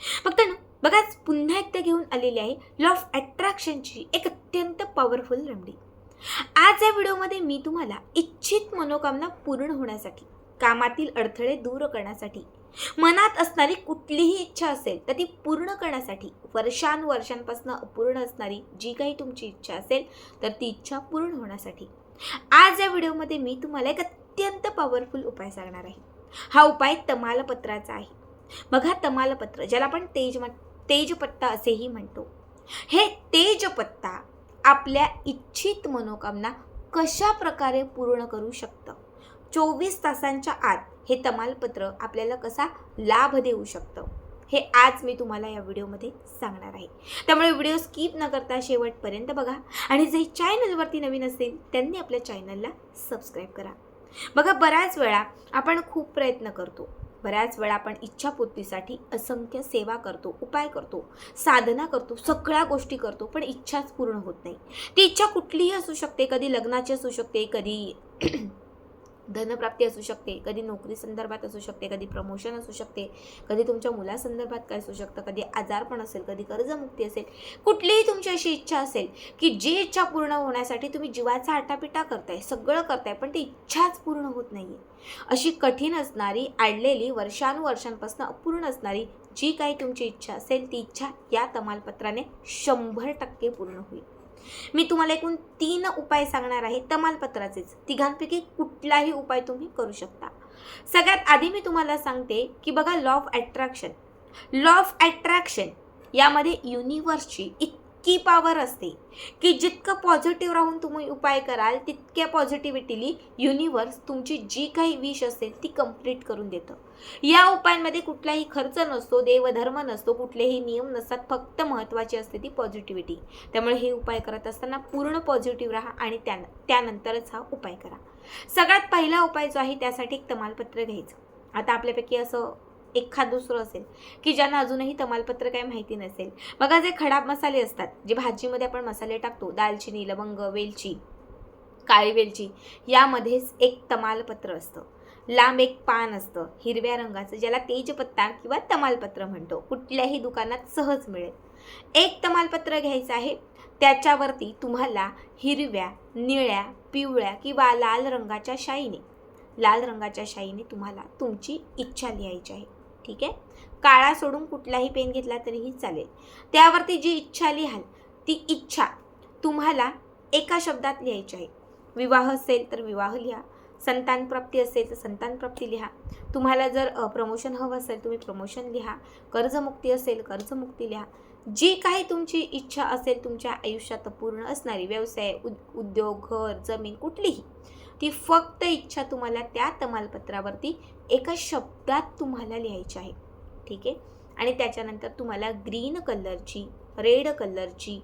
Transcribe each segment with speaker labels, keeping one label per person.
Speaker 1: फक्त ना बघाच पुन्हा एकदा घेऊन आलेली आहे लॉ ऑफ अट्रॅक्शनची एक अत्यंत पॉवरफुल रेमडी आज या व्हिडिओमध्ये मी तुम्हाला इच्छित मनोकामना पूर्ण होण्यासाठी कामातील अडथळे दूर करण्यासाठी मनात असणारी कुठलीही इच्छा असेल तर ती पूर्ण करण्यासाठी वर्षानुवर्षांपासून अपूर्ण असणारी जी काही तुमची इच्छा असेल तर ती इच्छा पूर्ण होण्यासाठी आज या व्हिडिओमध्ये मी तुम्हाला एक अत्यंत पॉवरफुल उपाय सांगणार आहे. हा उपाय तमालपत्राचा आहे. मग हा तमालपत्र ज्याला आपण तेज तेजपत्ता असेही म्हणतो. हे तेजपत्ता आपल्या इच्छित मनोकामना कशा प्रकारे पूर्ण करू शकतं? चोवीस तासांच्या आत हे तमालपत्र आपल्याला कसा लाभ देऊ शकतं? हे आज मी तुम्हाला या व्हिडिओमध्ये सांगणार आहे. त्यामुळे व्हिडिओ स्किप न करता शेवटपर्यंत बघा आणि जे चॅनलवरती नवीन असतील त्यांनी आपल्या चॅनलला सबस्क्राईब करा. बघा बऱ्याच वेळा आपण खूप प्रयत्न करतो. बऱ्याच वेळा आपण इच्छापूर्तीसाठी असंख्य सेवा करतो उपाय करतो साधना करतो सगळ्या गोष्टी करतो पण इच्छाच पूर्ण होत नाही. ती इच्छा कुठलीही असू शकते कधी लग्नाची असू शकते कधी धनप्राप्ती असू शकते कधी नोकरी संदर्भात असू शकते कधी प्रमोशन असू शकते कधी तुमच्या मुलासंदर्भात काय असू शकतं कधी आजारपण असेल कधी कर्जमुक्ती असेल कुठलीही तुमची अशी इच्छा असेल की जी इच्छा पूर्ण होण्यासाठी तुम्ही जीवाचा आटापिटा करताय सगळं करताय पण ती इच्छाच पूर्ण होत नाही अशी कठीण असणारी आडलेली वर्षानुवर्षांपासून अपूर्ण असणारी जी काही तुमची इच्छा असेल ती इच्छा या तमालपत्राने शंभर टक्के पूर्ण होईल. मी तुम्हाला एकूण तीन उपाय सांगणार आहे तमालपत्राचेच. तिघांपैकी कुठलाही उपाय तुम्ही करू शकता. सगळ्यात आधी मी तुम्हाला सांगते की बघा law of attraction law of attraction यामध्ये युनिवर्सची इतकी पॉवर असते. की जितकं पॉझिटिव्ह राहून तुम्ही उपाय कराल तितक्या पॉझिटिव्हिटीली युनिवर्स तुमची जी काही विश असेल ती कंप्लीट करून देतं. या उपायांमध्ये कुठलाही खर्च नसतो देवधर्म नसतो कुठलेही नियम नसतात फक्त महत्त्वाची असते ती पॉझिटिव्हिटी त्यामुळे हे उपाय करत असताना पूर्ण पॉझिटिव्ह राहा आणि त्यान त्यानंतरच हा उपाय करा. सगळ्यात पहिला उपाय जो आहे त्यासाठी एक तमालपत्र घ्यायचं. आता आपल्यापैकी असं एखाद दुसरं असेल की ज्यांना अजूनही तमालपत्र काही माहिती नसेल. बघा जे खडाब मसाले असतात जे भाजीमध्ये आपण मसाले टाकतो दालचिनी लवंग वेलची काळी वेलची यामध्येच एक तमालपत्र असतं. लांब एक पान असतं हिरव्या रंगाचं ज्याला तेजपत्ता किंवा तमालपत्र म्हणतो. कुठल्याही दुकानात सहज मिळेल. एक तमालपत्र घ्यायचं आहे त्याच्यावरती तुम्हाला हिरव्या निळ्या पिवळ्या किंवा लाल रंगाच्या शाईने लाल रंगाच्या शाईने तुम्हाला तुमची इच्छा लिहायची आहे. ठीक आहे? काळा सोडून कुठलाही पेन घेतला तरीही चालेल. त्यावरती जी इच्छा लिहाल ती इच्छा तुम्हाला एका शब्दात लिहायची आहे. विवाह असेल तर विवाह लिहा. संतान प्राप्ती असेल तर संतान प्राप्ती लिहा. तुम्हाला जर प्रमोशन हवं असेल तुम्ही प्रमोशन लिहा. कर्जमुक्ती असेल कर्जमुक्ती लिहा. जी काही तुमची इच्छा असेल तुमच्या आयुष्यात पूर्ण असणारी व्यवसाय उद उद्योग घर जमीन कुठलीही ती फक्त इच्छा तुम्हाला त्या तमालपत्रावरती एका शब्दात तुम्हाला लिहायची आहे. ठीक आहे? आणि त्याच्यानंतर तुम्हाला ग्रीन कलरची रेड कलरची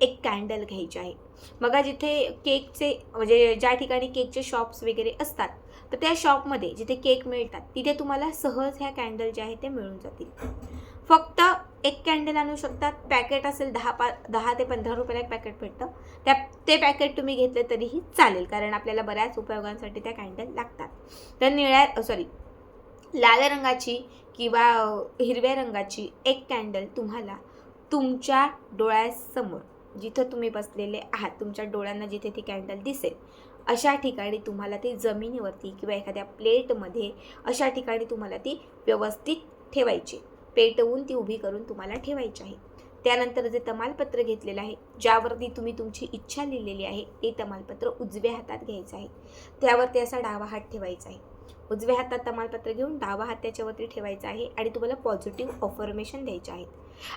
Speaker 1: एक कॅन्डल घ्यायची आहे. बघा जिथे केकचे म्हणजे ज्या ठिकाणी केकचे शॉप्स वगैरे असतात तर त्या शॉपमध्ये जिथे केक मिळतात तिथे तुम्हाला सहज ह्या कॅन्डल जे आहे ते मिळून जातील. फक्त एक कॅन्डल आणू शकतात. पॅकेट असेल दहा पा दहा ते पंधरा रुपयाला एक पॅकेट भेटतं. त्या ते पॅकेट तुम्ही घेतले तरीही चालेल कारण आपल्याला बऱ्याच उपयोगांसाठी त्या कॅन्डल लागतात. तर निळ्या सॉरी लाल रंगाची किंवा हिरव्या रंगाची एक कॅन्डल तुम्हाला तुमच्या डोळ्यासमोर जिथं तुम्ही बसलेले आहात तुमच्या डोळ्यांना जिथे ती कॅन्डल दिसेल अशा ठिकाणी तुम्हाला ती जमिनीवरती किंवा एखाद्या प्लेटमध्ये अशा ठिकाणी तुम्हाला ती व्यवस्थित ठेवायची. पेटवून ती उभी करून तुम्हाला ठेवायची आहे. त्यानंतर जे तमालपत्र घेतलेलं आहे ज्यावरती तुम्ही तुमची इच्छा लिहिलेली आहे ते तमालपत्र उजव्या हातात घ्यायचं आहे. त्यावरती असा डावा हात ठेवायचा आहे. उजव्या हातात तमालपत्र घेऊन डावा हात त्याच्यावरती ठेवायचा आहे आणि तुम्हाला पॉझिटिव्ह ऑफर्मेशन द्यायचे आहेत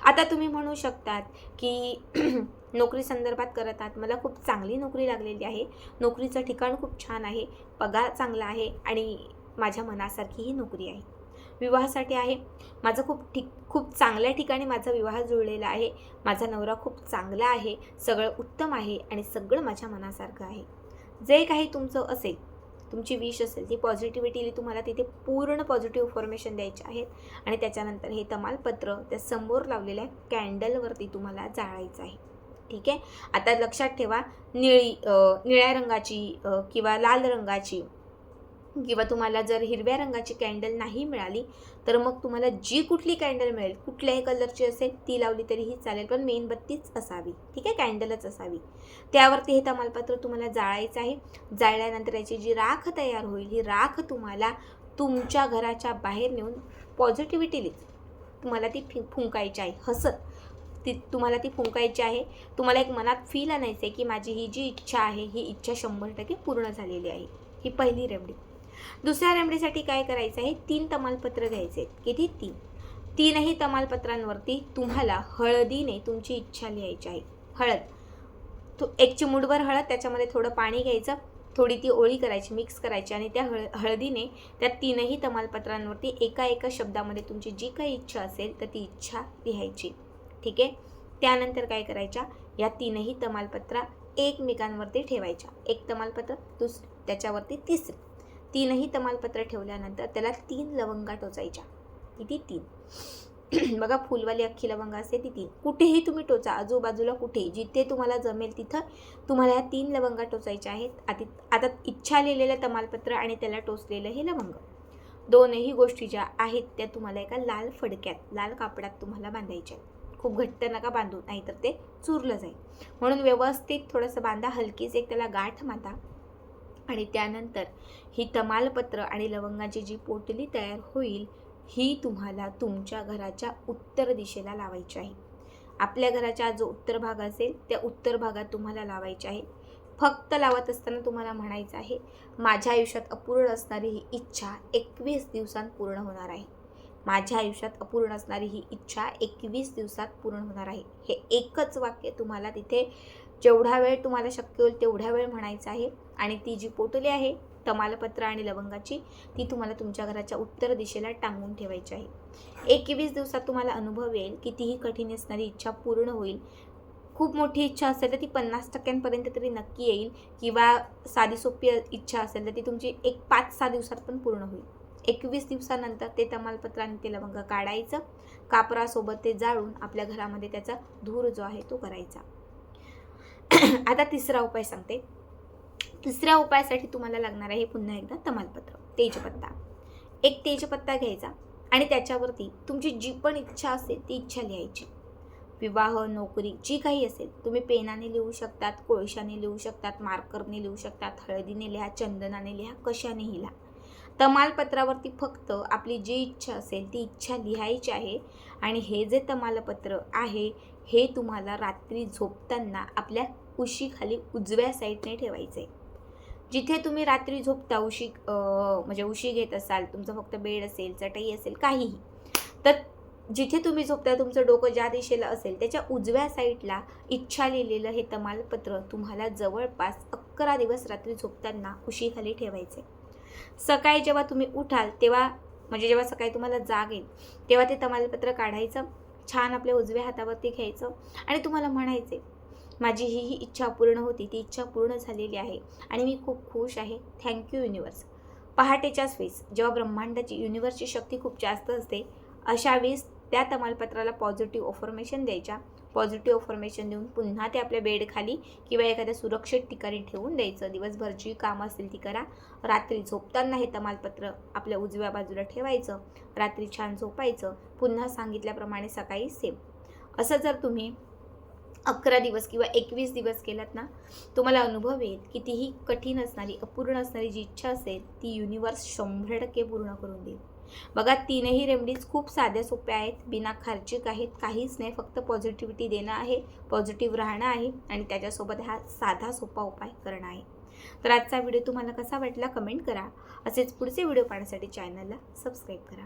Speaker 1: आता तुम्ही म्हणू शकतात की नोकरी संदर्भात करत आहात मला खूप चांगली नोकरी लागलेली आहे नोकरीचं ठिकाण खूप छान आहे पगार चांगला आहे आणि माझ्या मनासारखी ही नोकरी आहे. विवाहासाठी आहे. माझं खूप ठीक खूप चांगल्या ठिकाणी माझा विवाह जुळलेला आहे. माझा नवरा खूप चांगला आहे. सगळं उत्तम आहे आणि सगळं माझ्या मनासारखं आहे. जे काही तुमचं असेल तुमची विश असेल ती पॉझिटिव्हिटीली तुम्हाला तिथे पूर्ण पॉझिटिव्ह इन्फॉर्मेशन द्यायची आहेत आणि त्याच्यानंतर हे तमालपत्र त्या समोर लावलेल्या कॅन्डलवरती तुम्हाला जाळायचं आहे. ठीक आहे? आता लक्षात ठेवा निळी निळ्या रंगाची किंवा लाल रंगाची किंवा तुम्हाला जर हिरव्या रंगाची कॅन्डल नाही मिळाली तर मग तुम्हाला जी कुठली कॅन्डल मिळेल कुठल्याही कलरची असेल ती लावली तरीही चालेल पण मेणबत्तीच असावी. ठीक आहे? कॅन्डलच असावी. त्यावरती हे तमालपत्र तुम्हाला जाळायचं आहे. जाळल्यानंतर याची जी राख तयार होईल ही राख तुम्हाला तुमच्या घराच्या बाहेर नेऊन पॉझिटिव्हिटी तुम्हाला ती फि फुंकायची आहे. हसत. ती तुम्हाला ती फुंकायची आहे. तुम्हाला एक मनात फील आणायचं आहे की माझी ही जी इच्छा आहे ही इच्छा शंभर टक्के पूर्ण झालेली आहे. ही पहिली रेमडी दुसऱ्या रेमडीसाठी काय करायचं आहे? तीन तमालपत्र घ्यायचे आहेत. किती? तीन. तीनही तमालपत्रांवरती तुम्हाला हळदीने तुमची इच्छा लिहायची आहे. हळद. तो एक चिमूटभर हळद त्याच्यामध्ये थोडं पाणी घ्यायचं थोडी ती ओळी करायची मिक्स करायची आणि त्या हळ हळदीने त्या तीनही तमालपत्रांवरती एका एका शब्दामध्ये तुमची जी काही इच्छा असेल तर ती इच्छा लिहायची. ठीक आहे? त्यानंतर काय करायच्या? या तीनही तमालपत्रा एकमेकांवरती ठेवायच्या. एक तमालपत्र दुस त्याच्यावरती तिसरी. तीनही तमालपत्र ठेवल्यानंतर त्याला तीन लवंगा टोचायच्या. किती? तीन. बघा फुलवाली अख्खी लवंग असते ती तीन. कुठेही तुम्ही टोचा आजूबाजूला कुठे जिथे तुम्हाला जमेल तिथं तुम्हाला ह्या तीन लवंगा टोचायच्या आहेत. आधी आता इच्छा लिहिलेलं तमालपत्र आणि त्याला टोचलेलं हे लवंग. दोनही गोष्टी ज्या आहेत त्या तुम्हाला एका लाल फडक्यात लाल कापडात तुम्हाला बांधायच्या आहेत. खूप घट्ट नका बांधू नाहीतर ते चुरलं जाईल. म्हणून व्यवस्थित थोडंसं बांधा हलकीच एक त्याला गाठ बांधा आणि त्यानंतर ही तमालपत्र आणि लवंगाची जी पोटली तयार होईल ही तुम्हाला तुमच्या घराच्या उत्तर दिशेला लावायची आहे. आपल्या घराचा जो उत्तर भाग असेल त्या उत्तर भागात तुम्हाला लावायचे आहे. फक्त लावत असताना तुम्हाला म्हणायचं आहे माझ्या आयुष्यात अपूर्ण असणारी ही इच्छा एकवीस दिवसांत पूर्ण होणार आहे. माझ्या आयुष्यात अपूर्ण असणारी ही इच्छा एकवीस दिवसात पूर्ण होणार आहे. हे एकच वाक्य तुम्हाला तिथे जेवढा वेळ तुम्हाला शक्य होईल तेवढ्या वेळ म्हणायचं आहे. आणि ती जी पोटली आहे तमालपत्र आणि लवंगाची ती तुम्हाला तुमच्या घराच्या उत्तर दिशेला टांगून ठेवायची आहे. एकवीस दिवसात तुम्हाला अनुभव येईल कितीही कठीण असणारी इच्छा पूर्ण होईल. खूप मोठी इच्छा असेल तर ती पन्नास टक्क्यांपर्यंत तरी नक्की येईल किंवा साधी सोपी इच्छा असेल तर ती तुमची एक पाच सहा दिवसात पण पूर्ण होईल. एकवीस दिवसानंतर ते तमालपत्र आणि ते लवंग काढायचं. कापरासोबत ते जाळून आपल्या घरामध्ये त्याचा धूर जो आहे तो करायचा. आता तिसरा उपाय सांगते. तिसऱ्या उपायासाठी तुम्हाला लागणार आहे पुन्हा एकदा तमालपत्र. तेजपत्ता. एक तेजपत्ता घ्यायचा आणि त्याच्यावरती तुमची जी पण इच्छा असेल ती इच्छा लिहायची. विवाह नोकरी जी काही असेल तुम्ही पेनाने लिहू शकतात कोळशाने लिहू शकतात मार्करने लिहू शकतात हळदीने लिहा चंदनाने लिहा कशानेही लिहा. तमालपत्रावरती फक्त आपली जी इच्छा असेल ती इच्छा लिहायची आहे. आणि हे जे तमालपत्र आहे हे तुम्हाला रात्री झोपताना आपल्या उशीखाली उजव्या साईडने ठेवायचं आहे जिथे तुम्ही रात्री झोपता उशी म्हणजे उशी घेत असाल तुमचं फक्त बेड असेल चटई असेल काहीही तर जिथे तुम्ही झोपता तुमचं डोकं ज्या दिशेला असेल त्याच्या उजव्या साईडला इच्छा लिहिलेलं हे तमालपत्र तुम्हाला जवळपास अकरा दिवस रात्री झोपताना उशीखाली ठेवायचे सकाळी जेव्हा तुम्ही उठाल तेव्हा म्हणजे जेव्हा सकाळी तुम्हाला जाग येईल तेव्हा ते तमालपत्र काढायचं छान आपल्या उजव्या हातावरती घ्यायचं आणि तुम्हाला म्हणायचे माझी ही ही इच्छा पूर्ण होती ती इच्छा पूर्ण झालेली आहे आणि मी खूप खुश आहे. थँक्यू युनिवर्स पहाटेच्याच वेळेस जेव्हा ब्रह्मांडाची युनिवर्सची शक्ती खूप जास्त असते अशा वेळेस त्या तमालपत्राला पॉझिटिव्ह ऑफर्मेशन द्यायच्या पॉझिटिव्ह अफॉर्मेशन देऊन पुन्हा ते आपल्या बेडखाली किंवा एखाद्या सुरक्षित ठिकाणी ठेवून द्यायचं. दिवसभर जी कामं असतील ती करा. रात्री झोपताना हे तमालपत्र आपल्या उजव्या बाजूला ठेवायचं. रात्री छान झोपायचं. पुन्हा सांगितल्याप्रमाणे सकाळी सेम असं जर तुम्ही अकरा दिवस किंवा एकवीस दिवस केलात ना तुम्हाला अनुभव येईल. कितीही कठीण असणारी अपूर्ण असणारी जी इच्छा असेल ती युनिवर्स शंभर टक्के पूर्ण करून देईल. बघा तीनही रेमडीज खूप साध्या सोप्या आहेत. बिना खर्चिक आहेत. काहीच नाही. फक्त पॉझिटिव्हिटी देणं आहे पॉझिटिव्ह राहणं आहे आणि त्याच्यासोबत हा साधा सोपा उपाय करणं आहे. तर आजचा व्हिडिओ तुम्हाला कसा वाटला? कमेंट करा. असेच पुढचे व्हिडिओ पाहण्यासाठी चॅनलला सबस्क्राईब करा.